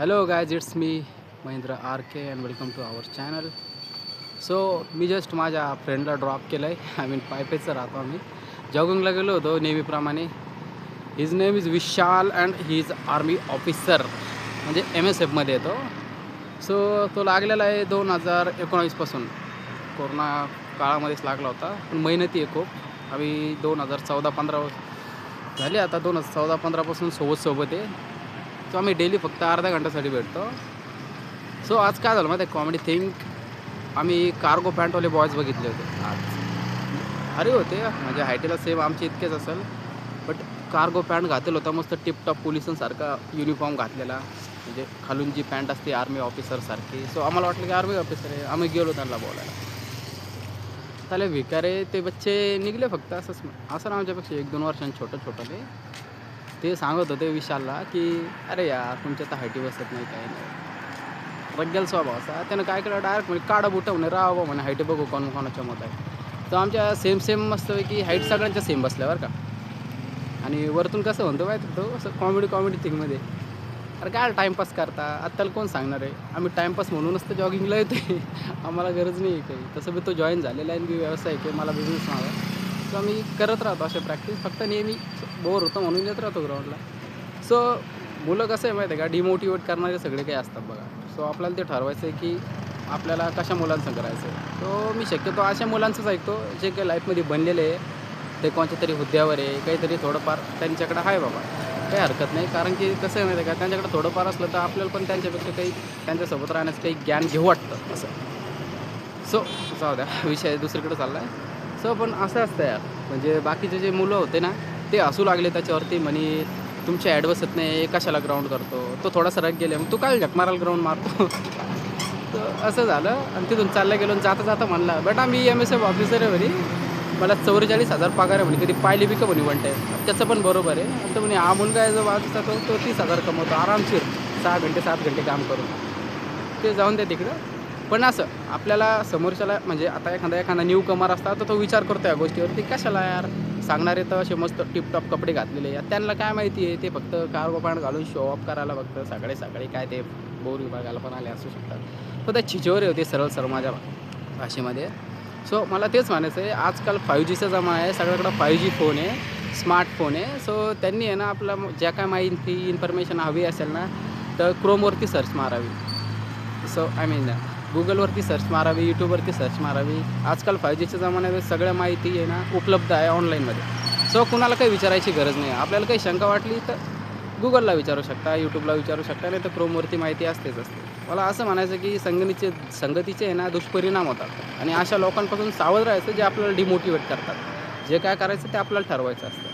Hello guys it's me Mahendra R K and welcome to our channel so me just माझ्या फ्रेंडला drop केलं आहे I mean पायपेचं राहतो आम्ही. जॉगिंगला गेलो होतो नेहमीप्रमाणे. His name is Vishal and he is army officer म्हणजे एम एस एफमध्ये येतो. सो तो लागलेला आहे दोन हजार एकोणावीसपासून कोरोना काळामध्येच लागला होता. पण मेहनती आहे खूप. आम्ही दोन हजार चौदा पंधरा झाले आता दोन हजार चौदा पंधरापासून सोबत सोबत आहे. सो आम्ही डेली फक्त अर्धा घंट्यासाठी भेटतो. सो आज काय झालं माहिती आहे कॉमेडी थिंक आम्ही कार्गो पॅन्टवाले बॉयज बघितले होते. आज. अरे होते म्हणजे हायटेला सेम आमचे इतकेच असेल. बट कार्गो पॅन्ट घातलेला होता मस्त टिपटॉप पोलिसांसारखा युनिफॉर्म घातलेला. म्हणजे खालून जी पॅन्ट असते आर्मी ऑफिसरसारखी सो आम्हाला वाटलं की आर्मी ऑफिसर आहे. आम्ही गेलो त्यांना बोलायला. त्याला भिकारे ते बच्चे निघले फक्त. असंच असं ना आमच्यापेक्षा एक दोन वर्षांनी छोटं छोटं ते. ते सांगत होते विशालला की अरे यार तुमच्या तर हायटी बसत नाही काही नाही. रग्गल स्वभाव असा. त्यानं काय केलं? डायरेक्ट म्हणजे काढा बुटं म्हणे राहा बा म्हणे. हाईट बघू कोण कोणाच्या मत आहे. तर आमच्या सेम सेम मस्त की हाईट सगळ्यांच्या सेम बसल्या बरं का. आणि वरतून कसं म्हणतो माहिती तो? असं कॉमेडी कॉमेडी थिंगमध्ये अरे काय टाईमपास करता? आत्ताला कोण सांगणार आहे? आम्ही टाईमपास म्हणूनच तर जॉगिंगला येते आम्हाला गरज नाही आहे काही. तसं मी तो जॉईन झालेला आहे आणि मी व्यवसाय आहे मला बिझनेस हवा तर आम्ही करत राहतो अशा प्रॅक्टिस फक्त नेहमी बोर होतं म्हणून येत राहतो ग्राउंडला सो मुलं कसं आहे माहिती आहे का? डिमोटिवेट करणारे सगळे काही असतात बघा. सो आपल्याला ते ठरवायचं आहे की आपल्याला कशा मुलांचं करायचं आहे. तो मी शक्यतो अशा मुलांचंच ऐकतो जे काही लाईफमध्ये बनलेले आहे. ते कोणत्या तरी हुद्द्यावर आहे काहीतरी थोडंफार त्यांच्याकडे आहे बाबा. काही हरकत नाही कारण की कसं आहे माहिती आहे का? त्यांच्याकडे थोडंफार असलं तर आपल्याला पण त्यांच्यापेक्षा काही त्यांच्यासोबत राहण्याचं काही ज्ञान घेऊ वाटतं असं. सो जाऊ द्या. विषय दुसरीकडे चालला आहे सो पण असं असतं यार. म्हणजे बाकीचे जे मुलं होते ना ते हसू लागले त्याच्यावरती म्हणे तुमच्या ॲड येत नाही कशाला ग्राउंड करतो? तो थोडासा रग गेले मग तू काय झक मारायला ग्राउंड मारतो? तर असं झालं आणि तिथून चाललं गेलो आणि जाता जाता म्हणला बेटा मी एम एस एफ ऑफिसर आहे म्हणे. मला चौवेचाळीस हजार पगार आहे म्हणे. कधी पाहिली बी का म्हणे वन टाईम त्याचं पण बरोबर आहे. आणि तर म्हणे हा मुलगा आहे जो वाजता तो तो तीस हजार कमवतो. आरामशीर सहा घंटे सात घंटे काम करून. ते जाऊन दे तिकडं. पण असं आपल्याला समोरच्याला म्हणजे आता एखादा एखादा न्यू कमर असता तर तो विचार करतो या गोष्टीवरती. कशाला यार? सांगणारे तर असे मस्त टिपटॉप कपडे घातलेले आहेत. त्यांना काय माहिती आहे ते फक्त कार्गो पॅन्ट घालून शो ऑफ करायला फक्त सकाळी सकाळी काय ते बोर विभागाला पण आले असू शकतात. पण त्या छिचोरे होते सरळ सरळ माझ्या भाषेमध्ये. सो मला तेच म्हणायचं आहे आजकाल फाईव्ह जीचा जमा आहे सगळ्याकडं फाईव्ह जी फोन आहे स्मार्टफोन आहे. सो त्यांनी आहे ना आपला ज्या काय माहिती इन्फॉर्मेशन हवी असेल ना तर क्रोमवरती सर्च मारावी. सो आय मीन गुगलवरती सर्च मारावी यूट्यूबवरती सर्च मारावी. आजकाल फाय जीच्या जमान्यामध्ये सगळ्या माहिती आहे ना उपलब्ध आहे ऑनलाईनमध्ये सो कुणाला काही विचारायची गरज नाही. आपल्याला काही शंका वाटली तर गुगलला विचारू शकता यूट्यूबला विचारू शकता नाही तर क्रोमवरती माहिती असतेच असते. मला असं म्हणायचं की संगणीचे संगतीचे आहे ना दुष्परिणाम होतात. आणि अशा लोकांपासून सावध राहायचं जे आपल्याला डिमोटिवेट करतात. जे काय करायचं ते आपल्याला ठरवायचं असतं.